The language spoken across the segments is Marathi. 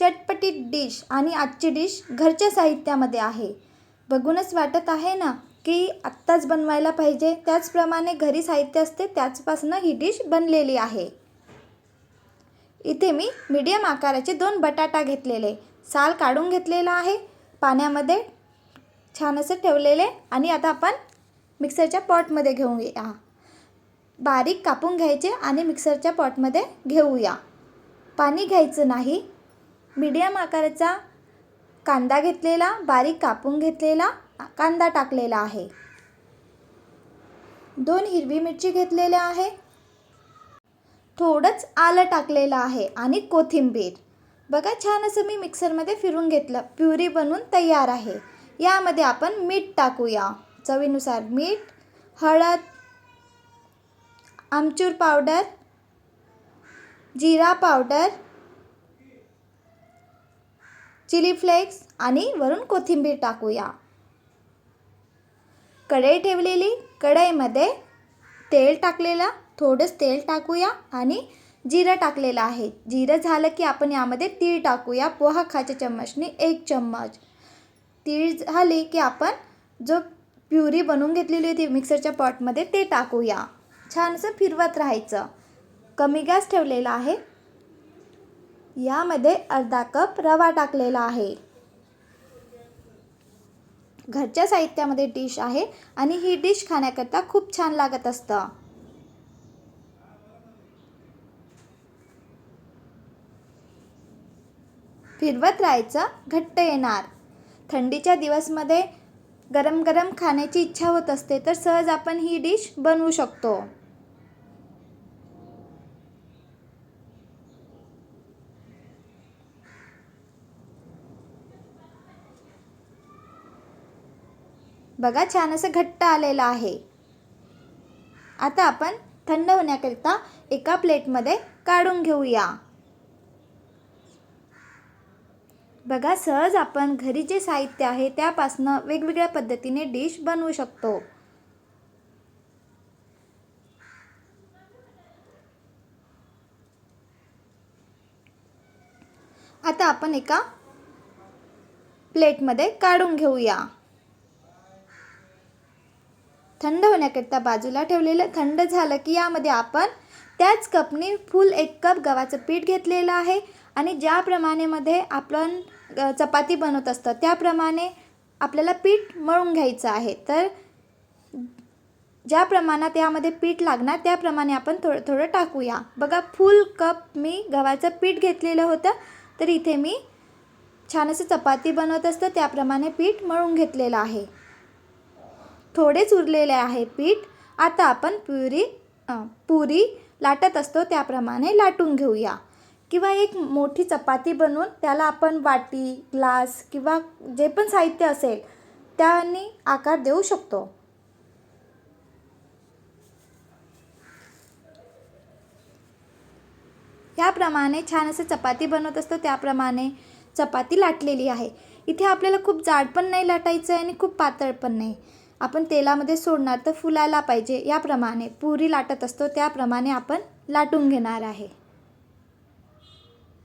चटपटीत डिश आणि आजची डिश घरच्या साहित्यामध्ये आहे. बघूनच वाटत आहे ना की आत्ताच बनवायला पाहिजे. त्याचप्रमाणे घरी साहित्य असते त्याचपासून ही डिश बनलेली आहे. इथे मी मीडियम आकाराचे दोन बटाटा घेतलेले. साल काढून घेतलेला आहे पाण्यामध्ये छान असं ठेवलेले आणि आता आपण मिक्सरच्या पॉटमध्ये घेऊया. बारीक कापून घ्यायचे आणि मिक्सरच्या पॉटमध्ये घेऊया. पाणी घ्यायचं नाही. मीडियम आकाराचा कांदा घेतलेला बारीक कापून घेतलेला कांदा टाकलेला आहे. दोन हिरवी मिरची घेतलेल्या आहे. थोडंच आलं टाकलेलं आहे आणि कोथिंबीर. बघा छान असं मी मिक्सरमध्ये फिरून घेतलं. प्युरी बनवून तयार आहे. यामध्ये आपण मीठ टाकूया. चवीनुसार मीठ हळद आमचूर पावडर जिरा पावडर चिली फ्लेक्स आणि वरून कोथिंबीर टाकूया. कढई ठेवलेली कढईमध्ये तेल टाकलेला थोडंच तेल टाकूया आणि जिरं टाकलेलं आहे. जिरं झालं की आपण यामध्ये तीळ टाकूया. पोहा खाच्या चम्मचने एक चम्मच. तीळ झाली की आपण जो प्युरी बनवून घेतलेली होती मिक्सरच्या पॉटमध्ये ते टाकूया. छानसं फिरवत राहायचं. कमी गॅस ठेवलेला आहे. यामध्ये अर्धा कप रवा टाकलेला आहे. घरच्या साहित्यामध्ये डिश आहे आणि ही डिश खाण्याकरता खूप छान लागत असतं. फिरवत राहायचं घट्ट येणार. थंडीच्या दिवसमध्ये गरम गरम खाण्याची इच्छा होत असते तर सहज आपण ही डिश बनवू शकतो. बघा छान असं घट्ट आलेलं आहे. आता आपण थंड होण्याकरिता एका प्लेटमध्ये काढून घेऊया. बघा सहज आपण घरी जे साहित्य आहे त्यापासनं वेगवेगळ्या पद्धतीने डिश बनवू शकतो. आता आपण एका प्लेटमध्ये काढून घेऊया. थंड होण्याकरिता बाजूला ठेवलेलं थंड झालं की यामध्ये आपण त्याच कपने फुल एक कप गव्हाचं पीठ घेतलेलं आहे. आणि ज्याप्रमाणेमध्ये आपण चपाती बनवत असतं त्याप्रमाणे आपल्याला पीठ मळून घ्यायचं आहे. तर ज्या प्रमाणात यामध्ये पीठ लागणार त्याप्रमाणे आपण थोडं थोडं टाकूया. बघा फुल कप मी गव्हाचं पीठ घेतलेलं होतं. तर इथे मी छान असं चपाती बनवत असतं त्याप्रमाणे पीठ मळून घेतलेलं आहे. थोडेच उरलेले आहे पीठ. आता आपण पुरी पुरी लाटत असतो त्याप्रमाणे लाटून घेऊया. किंवा एक मोठी चपाती बनवून त्याला आपण वाटी ग्लास किंवा जे पण साहित्य असेल त्याने आकार देऊ शकतो. याप्रमाणे छान असं चपाती बनवत असतो त्याप्रमाणे चपाती लाटलेली आहे. इथे आपल्याला खूप जाड पण नाही लाटायचं आहे आणि खूप पातळ पण नाही. आपण तेलामध्ये सोडणार तर फुलायला पाहिजे याप्रमाणे. पुरी लाटत असतो त्याप्रमाणे आपण लाटून घेणार आहे.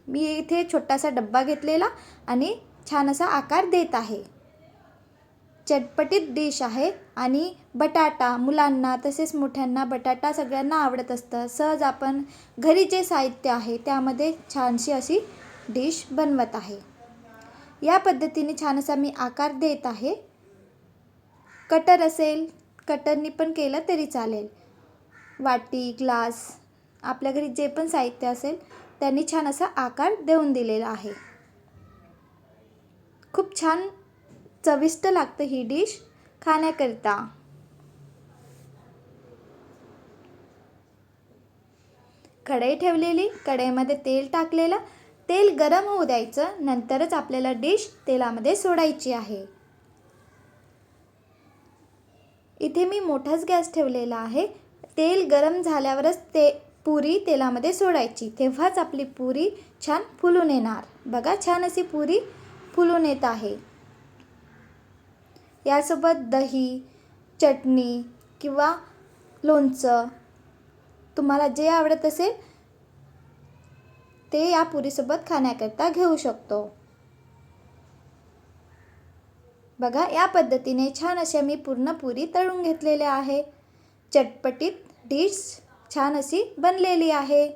मी इथे छोटासा डब्बा घेतलेला आणि छान असा आकार देत आहे. चटपटीत डिश आहे आणि बटाटा मुलांना तसेच मोठ्यांना बटाटा सगळ्यांना आवडत असतं. सहज आपण घरी जे साहित्य आहे त्यामध्ये छानशी अशी डिश बनवत आहे. या पद्धतीने छान असा मी आकार देत आहे. कटर असेल कटरनी पण केलं तरी चालेल. वाटी ग्लास आपल्या घरी जे पण साहित्य असेल त्यांनी छान असा आकार देऊन दिलेला आहे. खूप छान चविष्ट लागतं ही डिश खाण्याकरिता. कढई ठेवलेली कढईमध्ये तेल टाकलेलं तेल गरम होऊ द्यायचं नंतरच आपल्याला डिश तेलामध्ये सोडायची आहे. इथे मी मोठाच गॅस ठेवलेला आहे. तेल गरम झाल्यावरच ते पुरी तेलामध्ये सोडायची. तेव्हाच आपली पुरी छान फुलून येणार. बघा छान अशी पुरी फुलून येत आहे. यासोबत दही चटणी किंवा लोणचं. तुम्हाला जे आवडत असेल ते या पुरीसोबत खाण्याकरता घेऊ शकतो. बघा या पद्धतीने छान अशा मी पूर्ण पुरी तळून घेतलेल्या आहे. चटपटीत डिश छान अशी बनलेली आहे.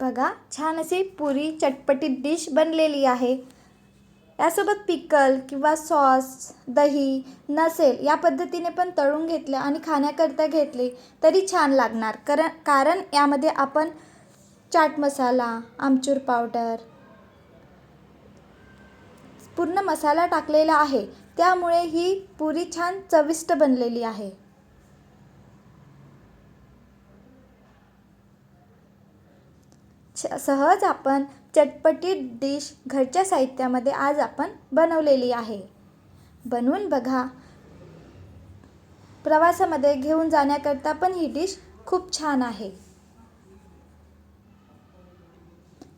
बघा छान अशी पुरी चटपटीत डिश बनलेली आहे. यासोबत पिकल किंवा सॉस दही नसेल या पद्धतीने पण तळून घेतलं आणि खाण्याकरता घेतले तरी छान लागणार. कारण कारण यामध्ये आपण चाट मसाला आमचूर पावडर पूर्ण मसाला टाकलेला आहे. त्यामुळे ही पुरी छान चविष्ट बनलेली आहे. छ- सहज आपण चटपटीत डिश घरच्या साहित्यामध्ये आज आपण बनवलेली आहे. बनवून बघा. प्रवासामध्ये घेऊन जाण्याकरता पण ही डिश खूप छान आहे.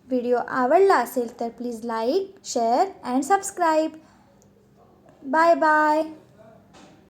व्हिडिओ आवडला असेल तर please like share and subscribe bye bye